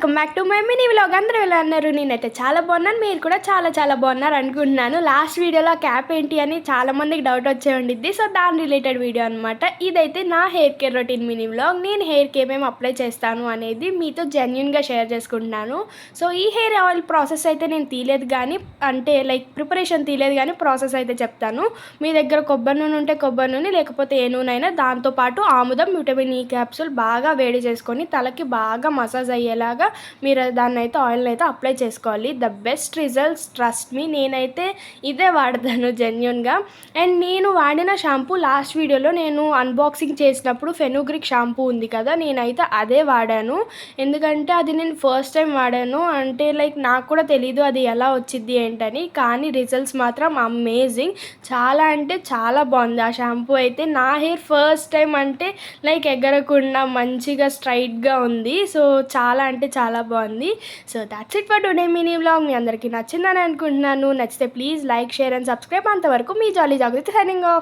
Welcome back to my mini vlog. అందరూ ఎలా అన్నారు నేనైతే చాలా బాగున్నాను. మీరు కూడా చాలా చాలా బాగున్నారు అనుకుంటున్నాను. లాస్ట్ వీడియోలో క్యాప్ ఏంటి అని చాలా మందికి డౌట్ వచ్చే ఉండిద్ది. సో దాని రిలేటెడ్ వీడియో అనమాట ఇదైతే నా hair care routine mini vlog. నేను హెయిర్ కేర్ ఏమేమి అప్లై చేస్తాను అనేది మీతో జెన్యున్గా షేర్ చేసుకుంటున్నాను. సో ఈ హెయిర్ ఆయిల్ ప్రాసెస్ అయితే నేను తీయలేదు కానీ అంటే లైక్ ప్రిపరేషన్ తీయలేదు కానీ ప్రాసెస్ అయితే చెప్తాను. మీ దగ్గర కొబ్బరి నూనె ఉంటే కొబ్బరి నూనె లేకపోతే ఏ నూనె అయినా దాంతోపాటు ఆముదం విటమిన్ ఈ క్యాప్సూల్ బాగా వేడి చేసుకొని తలకి బాగా మసాజ్ అయ్యేలాగా మీరు దాన్ని అయితే ఆయిల్ని అయితే అప్లై చేసుకోవాలి. The best results trust me. నేనైతే ఇదే వాడతాను జెన్యున్గా. అండ్ నేను వాడిన షాంపూ లాస్ట్ వీడియోలో నేను అన్బాక్సింగ్ చేసినప్పుడు ఫెనుగ్రిక్ షాంపూ ఉంది కదా నేనైతే అదే వాడాను. ఎందుకంటే అది నేను ఫస్ట్ టైం వాడాను. అంటే లైక్ నాకు కూడా తెలీదు అది ఎలా వచ్చింది ఏంటని. కానీ రిజల్ట్స్ మాత్రం అమేజింగ్. చాలా అంటే చాలా బాగుంది ఆ షాంపూ అయితే. నా హెయిర్ ఫస్ట్ టైం అంటే లైక్ ఎగరకుండా మంచిగా స్ట్రైట్గా ఉంది. సో చాలా అంటే చాలా చాలా బాగుంది. So that's it for today mini blog మీ అందరికీ నచ్చిందని అనుకుంటున్నాను. నచ్చితే please like share and subscribe అంతవరకు మీ జాలీ జాగ్రత్త సైనింగ్ ఆఫ్